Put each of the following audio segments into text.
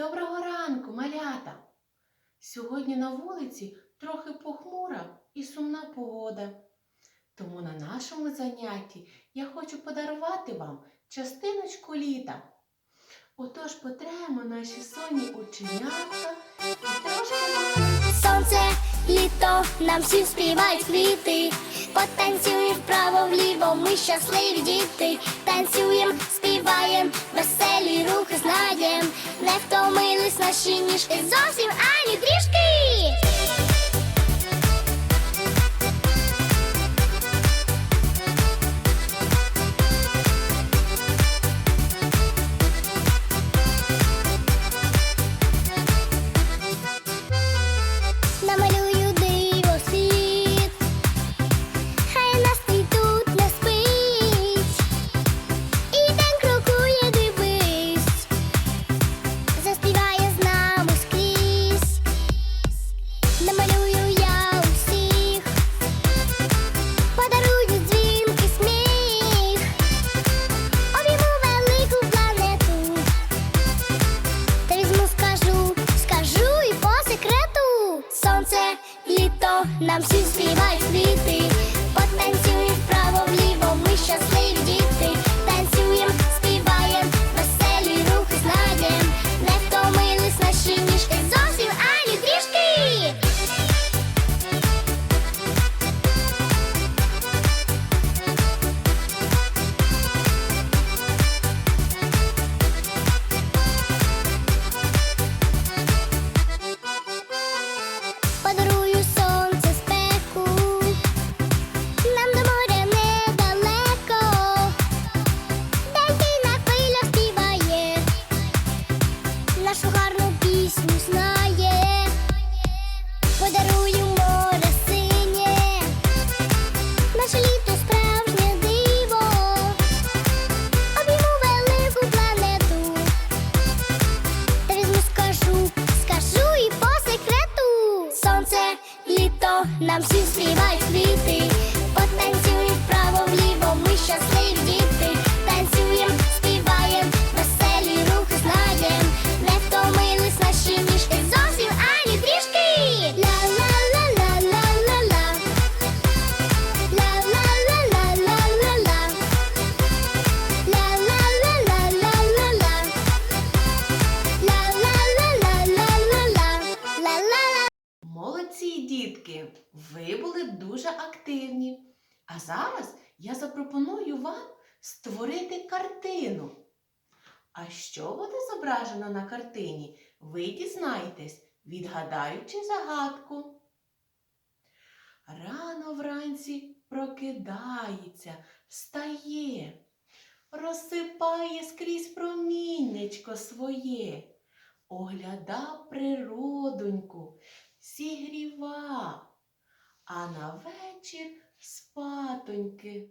Доброго ранку, малята! Сьогодні на вулиці трохи похмура і сумна погода. Тому на нашому занятті я хочу подарувати вам частиночку літа. Отож потремо наші сонні оченятка і трошки Сонце, літо, нам всі співають квіти. Потанцюємо вправо вліво, ми щасливі діти. Танцюєм, співаєм, веселі наші ніжки зовсім ані трішки. Активні. А зараз я запропоную вам створити картину. А що буде зображено на картині, ви дізнаєтесь, відгадаючи загадку. Рано вранці прокидається, встає, розсипає скрізь проміннячко своє, огляда природоньку, зігріва, а на вечір спатоньки.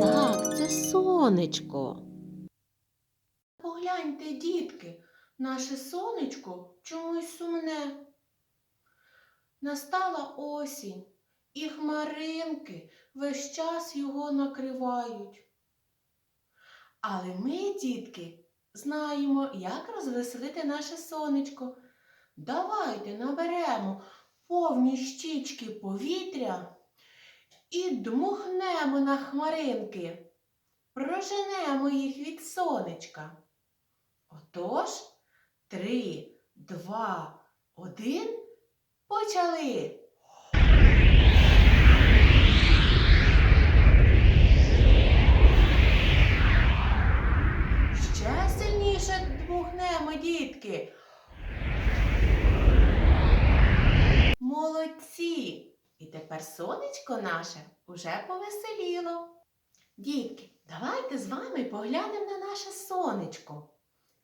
Так, це сонечко. Погляньте, дітки, наше сонечко чомусь сумне. Настала осінь, і хмаринки весь час його накривають. Але ми, дітки, знаємо, як розвеселити наше сонечко. Давайте наберемо повні щічки повітря і дмухнемо на хмаринки, проженемо їх від сонечка. Отож, три, два, один, почали. Ще сильніше дмухнемо, дітки. Молодці! І тепер сонечко наше уже повеселіло. Дітки, давайте з вами поглянемо на наше сонечко.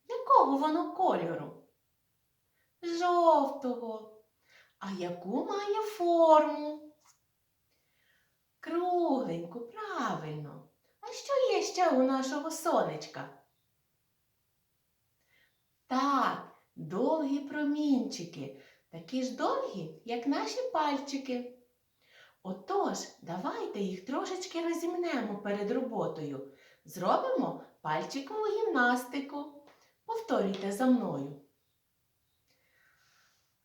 Якого воно кольору? Жовтого. А яку має форму? Кругленьку, правильно. А що є ще у нашого сонечка? Так, довгі промінчики, такі ж довгі, як наші пальчики. Отож, давайте їх трошечки розімнемо перед роботою. Зробимо пальчикову гімнастику. Повторюйте за мною.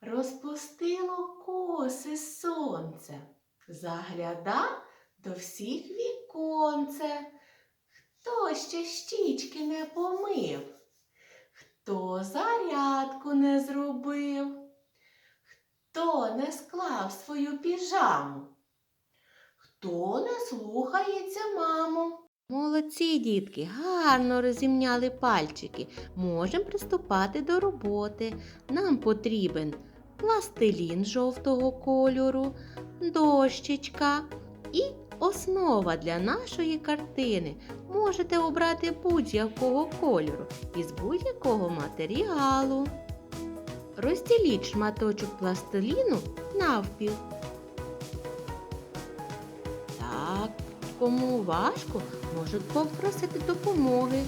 Розпустило коси сонце, загляда до всіх віконце. Хто ще щічки не помив? Хто зарядку не зробив? Не склав свою піжаму? Хто не слухається маму? Молодці, дітки, гарно розімняли пальчики. Можемо приступати до роботи. Нам потрібен пластилін жовтого кольору, дощечка і основа для нашої картини. Можете обрати будь-якого кольору із будь-якого матеріалу. Розділіть шматочок пластиліну навпіл. Так, кому важко, можуть попросити допомоги.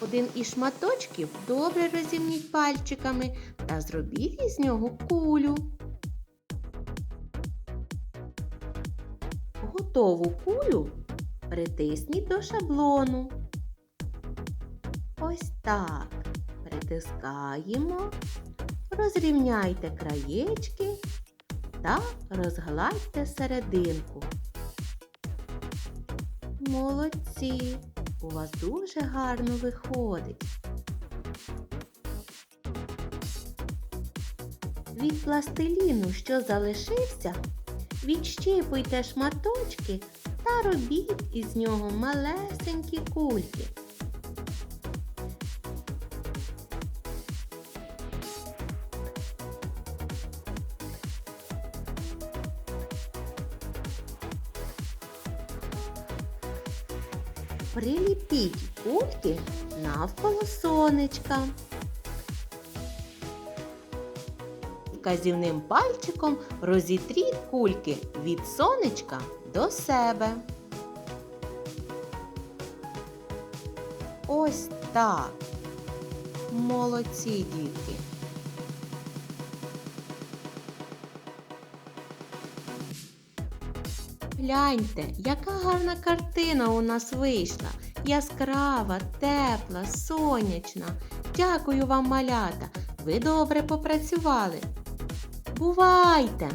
Один із шматочків добре розімніть пальчиками та зробіть із нього кулю. Готову кулю притисніть до шаблону. Ось так. Притискаємо, розрівняйте краєчки та розгладьте серединку. Молодці! У вас дуже гарно виходить. Від пластиліну, що залишився, відщипуйте шматочки та робіть із нього малесенькі кульки. Приліпіть кульки навколо сонечка. Вказівним пальчиком розітріть кульки від сонечка до себе. Ось так. Молодці дітки. Гляньте, яка гарна картина у нас вийшла. Яскрава, тепла, сонячна. Дякую вам, малята. Ви добре попрацювали. Бувайте!